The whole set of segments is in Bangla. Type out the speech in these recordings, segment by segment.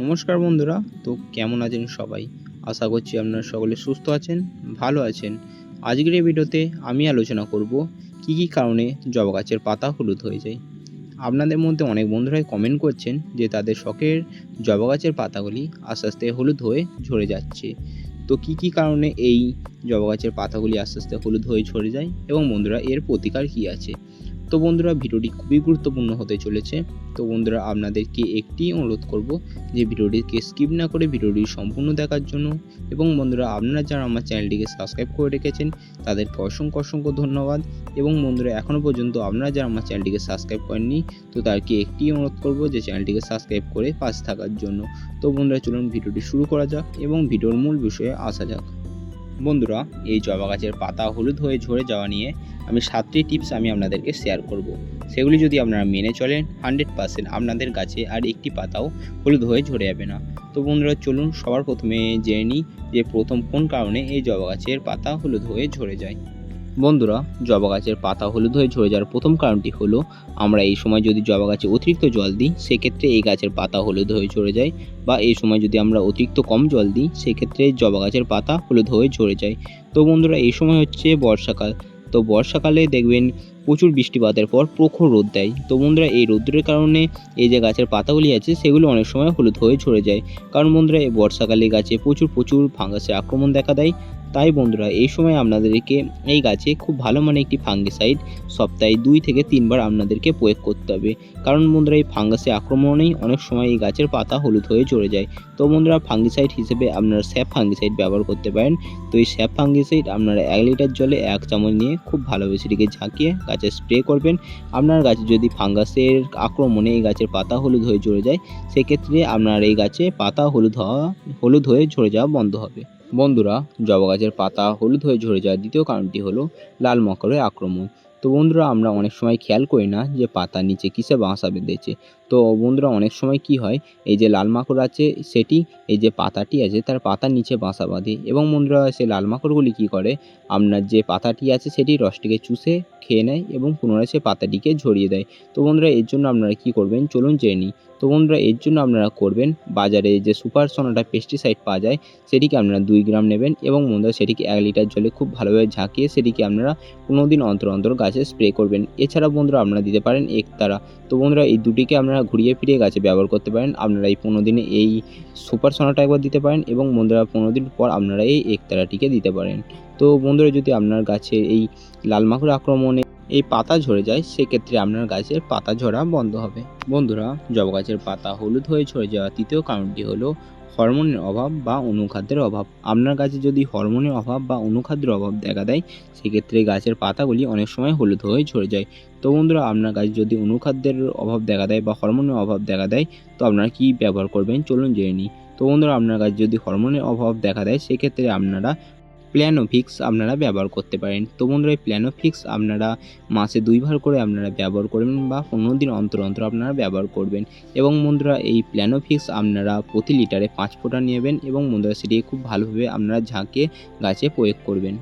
নমস্কার বন্ধুরা, তো কেমন আছেন সবাই? আশা করছি আপনারা সকলে সুস্থ আছেন, ভালো আছেন। আজকের এই ভিডিওতে আমি আলোচনা করব, কি কি কারণে জবা গাছের পাতা হলুদ হয়ে যায়। আপনাদের মধ্যে অনেক বন্ধুরাই কমেন্ট করছেন যে তাদের শখের জবা গাছের পাতাগুলি আস্তে আস্তে হলুদ হয়ে ঝরে যাচ্ছে। তো কি কি কারণে এই জবা গাছের পাতাগুলি আস্তে আস্তে হলুদ হয়ে ঝরে যায় এবং বন্ধুরা এর প্রতিকার কি আছে? তো বন্ধুরা, ভিডিওটি খুবই গুরুত্বপূর্ণ হতে চলেছে। তো বন্ধুরা, আপনাদেরকে একটি অনুরোধ করব যে ভিডিওটিকে স্কিপ না করে ভিডিওটি সম্পূর্ণ দেখার জন্য এবং বন্ধুরা, আপনারা যারা আমার চ্যানেলটিকে সাবস্ক্রাইব করে রেখেছেন, তাদেরকে অসংখ্য অসংখ্য ধন্যবাদ এবং বন্ধুরা এখনও পর্যন্ত আপনারা যারা আমার চ্যানেলটিকে সাবস্ক্রাইব করেননি, তো তাদেরকে একটি অনুরোধ করব যে চ্যানেলটিকে সাবস্ক্রাইব করে পাশে থাকার জন্য। তো বন্ধুরা, চলুন ভিডিওটি শুরু করা যাক এবং ভিডিওর মূল বিষয়ে আসা যাক। বন্ধুরা, এই জবা গাছের পাতা হলুদ হয়ে ঝরে যাওয়া নিয়ে আমি সাতটি টিপস আমি আপনাদেরকে শেয়ার করব। সেগুলি যদি আপনারা মেনে চলেন, হান্ড্রেড পার্সেন্ট আপনাদের গাছে আর একটি পাতাও হলুদ হয়ে ঝরে যাবে না। তো বন্ধুরা, চলুন সবার প্রথমে জেনে নিই যে প্রথম কোন কারণে এই জবা গাছের পাতা হলুদ হয়ে ঝরে যায়। বন্ধুরা, জবা গাছের পাতা হলুদ হয়ে ঝরে যাওয়ার প্রথম কারণটি হলো, আমরা এই সময় যদি জবা গাছে অতিরিক্ত জল দিই, সেক্ষেত্রে এই গাছের পাতা হলুদ হয়ে ঝরে যায় বা এই সময় যদি আমরা অতিরিক্ত কম জল দিই, সেক্ষেত্রে জবা গাছের পাতা হলুদ হয়ে ঝরে যায়। তো বন্ধুরা, এই সময় হচ্ছে বর্ষাকাল। তো বর্ষাকালে দেখবেন প্রচুর বৃষ্টিপাতের পর প্রখর রোদ দেয়। তো বন্ধুরা, এই রোদ্রের কারণে এই যে গাছের পাতাগুলি আছে, সেগুলো অনেক সময় হলুদ হয়ে ঝরে যায়। কারণ বন্ধুরা, এই বর্ষাকালে গাছে প্রচুর প্রচুর ফাঙ্গাসের আক্রমণ দেখা দেয়। তাই বন্ধুরা, এই সময় আপনাদেরকে এই গাছে খুব ভালো মানে একটি ফাঙ্গিসাইড সপ্তাহে দুই থেকে তিনবার আপনাদেরকে প্রয়োগ করতে হবে। কারণ বন্ধুরা, এই ফাঙ্গাসে আক্রমণেই অনেক সময় এই গাছের পাতা হলুদ হয়ে ঝরে যায়। তো বন্ধুরা ফাঙ্গিসাইড হিসেবে আপনারা স্যাপ ফাঙ্গিসাইড ব্যবহার করতে পারেন। তো এই স্যাপ ফাঙ্গিসাইড আপনারা এক লিটার জলে এক চামচ নিয়ে খুব ভালোভাবে সেটিকে ঝাঁকিয়ে গাছে স্প্রে করবেন। আপনার গাছে যদি ফাঙ্গাসের আক্রমণে এই গাছের পাতা হলুদ হয়ে ঝরে যায়, সেক্ষেত্রে আপনার এই গাছে পাতা হলুদ হওয়া, হলুদ হয়ে ঝরে যাওয়া বন্ধ হবে। বন্ধুরা জবা গাছের পাতা হলুদ হয়ে ঝরে যাওয়ার দ্বিতীয় কারণটি হলো লাল মকরের আক্রমণ। তো বন্ধুরা, আমরা অনেক সময় খেয়াল করি না যে পাতার নিচে কিসে বাসা বেঁধেছে তো বন্ধুরা, অনেক সময় কি হয়, এই যে লাল মাকড় আছে, সেটি, এই যে পাতাটি আছে, তার পাতার নিচে বাসা বাঁধে এবং বন্ধুরা, সেই লাল মাকড়গুলি কী করে আপনার যে পাতাটি আছে, সেটি রসটিকে চুষে খেয়ে নেয় এবং পুনরায় সে পাতাটিকে ঝরিয়ে দেয়। তো বন্ধুরা, এর জন্য আপনারা কী করবেন, চলুন জেনে নিই। তো বন্ধুরা, এর জন্য আপনারা করবেন, বাজারে যে সুপার সোনাটা পেস্টিসাইড পাওয়া যায়, সেটিকে আপনারা দুই গ্রাম নেবেন এবং বন্ধুরা, সেটিকে এক লিটার জলে খুব ভালোভাবে ঝাঁকিয়ে, সেটিকে আপনারা পনেরো দিন অন্তর অন্তর গাছে স্প্রে করবেন। এছাড়া বন্ধুরা আপনারা দিতে পারেন একতারা। তো বন্ধুরা এই দুটিকে আপনারা ঘুরিয়ে ফিরিয়ে গাছে ব্যবহার করতে পারেন। আপনারা এই পনেরো দিনে এই সুপার সোনাটা একবার দিতে পারেন এবং বন্ধুরা পনেরো দিন পর আপনারা এই একতারাটিকে দিতে পারেন। তো বন্ধুরা যদি আপনার গাছে এই লাল মাকড় আক্রমণে এই পাতা ঝরে যায়, সেক্ষেত্রে আপনার গাছের পাতা ঝরা বন্ধ হবে। বন্ধুরা, জবা গাছের পাতা হলুদ হয়ে ঝরে যাওয়া তৃতীয় কারণটি হলো হরমোনের অভাব বা অনুখাদ্যের অভাব। আপনার গাছে যদি হরমোনের অভাব বা অনুখাদ্যের অভাব দেখা দেয়, সেক্ষেত্রে গাছের পাতাগুলি অনেক সময় হলুদ হয়ে ঝরে যায়। তো বন্ধুরা, আপনার গাছে যদি অনুখাদ্যের অভাব দেখা দেয় বা হরমোনের অভাব দেখা দেয়, তো আপনারা কী ব্যবহার করবেন? চলুন জেনে নিই। তো বন্ধুরা, আপনার গাছে যদি হরমোনের অভাব দেখা দেয়, সেক্ষেত্রে আপনারা প্ল্যানোফিক্স আপনারা ব্যবহার করতে পারেন। তো বন্ধুরা, এই প্ল্যানোফিক্স আপনারা মাসে দুইবার করে আপনারা ব্যবহার করবেন বা পনেরো দিন অন্তর অন্তর আপনারা ব্যবহার করবেন। এবং বন্ধুরা, এই প্ল্যানোফিক্স আপনারা প্রতি লিটারে পাঁচ ফোঁটা নেবেন এবং বন্ধুরা সেটি খুব ভালোভাবে আপনারা ঝাঁকে গাছে প্রয়োগ করবেন।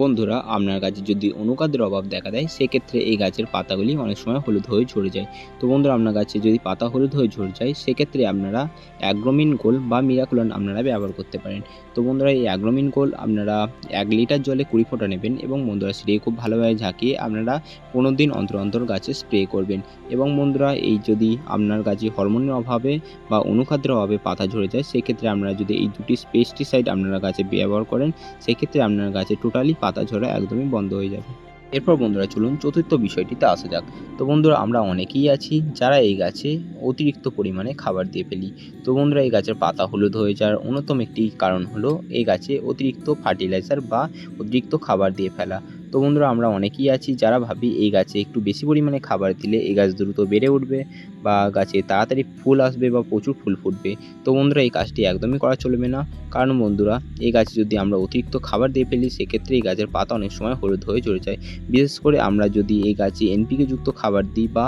বন্ধুরা, আপনার গাছে যদি অনুখাদ্যের অভাব দেখা দেয়, সেক্ষেত্রে এই গাছের পাতাগুলি অনেক সময় হলুদ হয়ে ঝরে যায়। তো বন্ধুরা, আপনার গাছে যদি পাতা হলুদ হয়ে ঝরে যায়, সেক্ষেত্রে আপনারা অ্যাগ্রোমিন গোল বা মিরাকুলান আপনারা ব্যবহার করতে পারেন। তো বন্ধুরা, এই অ্যাগ্রোমিন গোল আপনারা এক লিটার জলে কুড়ি ফোঁটা নেবেন এবং বন্ধুরা সেটি খুব ভালোভাবে ঝাঁকিয়ে আপনারা পনেরো দিন অন্তর অন্তর গাছে স্প্রে করবেন। এবং বন্ধুরা, এই যদি আপনার গাছে হরমোনের অভাবে বা অনুখাদ্যের অভাবে পাতা ঝরে যায়, সেক্ষেত্রে আপনারা যদি এই দুটি পেস্টিসাইড আপনারা গাছে ব্যবহার করেন, সেক্ষেত্রে আপনার গাছে টোটালি পাতা ঝরা একদমই বন্ধ হয়ে যাবে। এরপর বন্ধুরা চলুন চতুর্থ বিষয়টিতে আসা যাক। তো বন্ধুরা আমরা অনেকেই আছি যারা এই গাছে অতিরিক্ত পরিমাণে খাবার দিয়ে ফেলি। তো বন্ধুরা এই গাছের পাতা হলুদ হয়ে যাওয়ার অন্যতম একটি কারণ হলো এই গাছে অতিরিক্ত ফার্টিলাইজার বা অতিরিক্ত খাবার দিয়ে ফেলা। তো বন্ধুরা আমরা অনেকেই আছি যারা ভাবি এই গাছে একটু বেশি পরিমাণে খাবার দিলে এই গাছ দ্রুত বেড়ে উঠবে। বা গাছে তাড়াতাড়ি ফুল আসবে বা প্রচুর ফুল ফুটবে। তো বন্ধুরা, এই কাজটি একদমই করা চলবে না। কারণ বন্ধুরা, এই গাছে যদি আমরা অতিরিক্ত খাবার দিয়ে ফেলি, সেক্ষেত্রে এই গাছের পাতা অনেক সময় হলুদ হয়ে ঝরে যায়। বিশেষ করে আমরা যদি এই গাছে এনপিকে যুক্ত খাবার দিই বা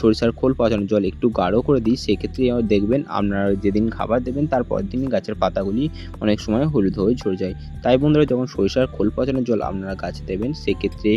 সরিষার খোল পচানো জল একটু গাঢ় করে দিই, সেক্ষেত্রে দেখবেন আপনারা যেদিন খাবার দেবেন তারপর দিন গাছের পাতাগুলি অনেক সময় হলুদ হয়ে ঝরে যায়। তাই বন্ধুরা, যখন সরিষার খোল পচানো জল আপনারা গাছে দেবেন, সেক্ষেত্রে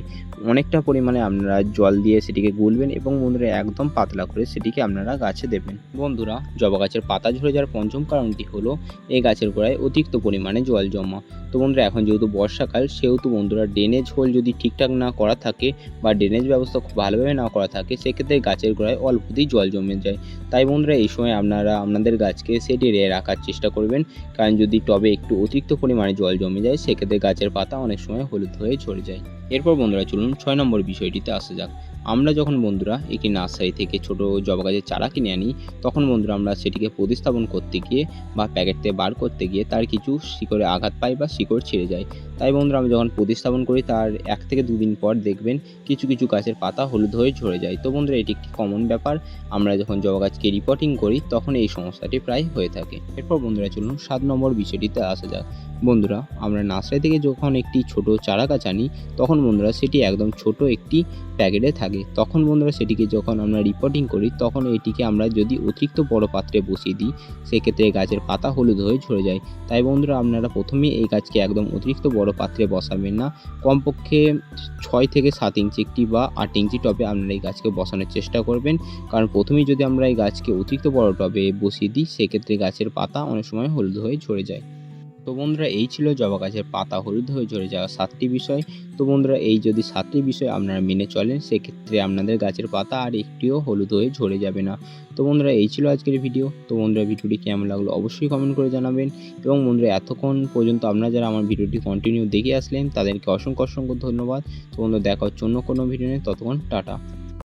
অনেকটা পরিমাণে আপনারা জল দিয়ে সেটিকে গুলবেন এবং বন্ধুরা, একদম পাতলা করে সেটি সেটিকে আপনারা গাছে দেবেন। বন্ধুরা, জবা গাছের পাতা ঝরে যাওয়ার পঞ্চম কারণটি হলো, এই গাছের গোড়ায় অতিরিক্ত পরিমাণে জল জমা। তো বন্ধুরা, এখন যেহেতু বর্ষাকাল, সেহেতু বন্ধুরা ড্রেনেজ হোল যদি ঠিকঠাক না করা থাকে বা ড্রেনেজ ব্যবস্থা খুব ভালোভাবে না করা থাকে, সেক্ষেত্রে গাছের গোড়ায় অল্পতেই জল জমে যায়। তাই বন্ধুরা, এই সময় আপনারা আপনাদের গাছকে সেটিয়ে রাখার চেষ্টা করবেন। কারণ যদি টবে একটু অতিরিক্ত পরিমাণে জল জমে যায়, সেক্ষেত্রে গাছের পাতা অনেক সময় হলুদ হয়ে ঝরে যায়। এরপর বন্ধুরা চলুন ছয় নম্বর বিষয়টিতে আসা যাক। আমরা যখন বন্ধুরা একটি নার্সারি থেকে ছোট জবা গাছের চারা কিনে আনি, তখন বন্ধুরা আমরা সেটিকে প্রতিস্থাপন করতে গিয়ে বা প্যাকেট থেকে বার করতে গিয়ে তার কিছু শিকড়ে আঘাত পাই বা শিকড় ছিঁড়ে যায়। তাই বন্ধুরা আমরা যখন প্রতিস্থাপন করি, তার এক থেকে দুদিন পর দেখবেন কিছু কিছু গাছের পাতা হলুদ হয়ে ঝরে যায়। তো বন্ধুরা, এটি একটি কমন ব্যাপার। আমরা যখন জবা গাছকে রিপোর্টিং করি, তখন এই সমস্যাটি প্রায় হয়ে থাকে। এরপর বন্ধুরা চলুন সাত নম্বর বিষয়টিতে আসা যাক। বন্ধুরা, আমরা নার্সারি থেকে যখন একটি ছোট চারা গাছ আনি, তখন বন্ধুরা সেটি একদম ছোট একটি প্যাকেটে থাকে। তখন বন্ধুরা সেটিকে যখন আমরা রিপোর্টিং করি, তখন এটিকে আমরা যদি অতিরিক্ত বড় পাত্রে বসিয়ে দিই, সেক্ষেত্রে গাছের পাতা হলুদ হয়ে ঝরে যায়। তাই বন্ধুরা আপনারা প্রথমেই এই গাছকে একদম অতিরিক্ত বড় পাত্রে বসাবেন না। কমপক্ষে ছয় থেকে সাত ইঞ্চি একটি বা আট ইঞ্চি টবে আপনারা এই গাছকে বসানোর চেষ্টা করবেন। কারণ প্রথমেই যদি আমরা এই গাছকে অতিরিক্ত বড় টবে বসিয়ে দিই, সেক্ষেত্রে গাছের পাতা অনেক সময় হলুদ হয়ে ঝরে যায়। তো বন্ধুরা, এই ছিল জবা গাছের পাতা হলুদ হয়ে ঝরে যাওয়া সাতটি বিষয়। তো বন্ধুরা, এই যদি সাতটি বিষয় আপনারা মেনে চলেন, সেক্ষেত্রে আপনাদের গাছের পাতা আর একটিও হলুদ হয়ে ঝরে যাবে না। তো বন্ধুরা, এই ছিল আজকের ভিডিও। তো বন্ধুরা, ভিডিওটি কেমন লাগল অবশ্যই কমেন্ট করে জানাবেন। এবং বন্ধুরা, এতক্ষণ পর্যন্ত আপনারা যারা আমার ভিডিওটি কন্টিনিউ দেখে আসলেন, তাদেরকে অসংখ্য অসংখ্য ধন্যবাদ। তো বন্ধুরা, দেখা হচ্ছে অন্য কোনো ভিডিও নেই ততক্ষণ টাটা।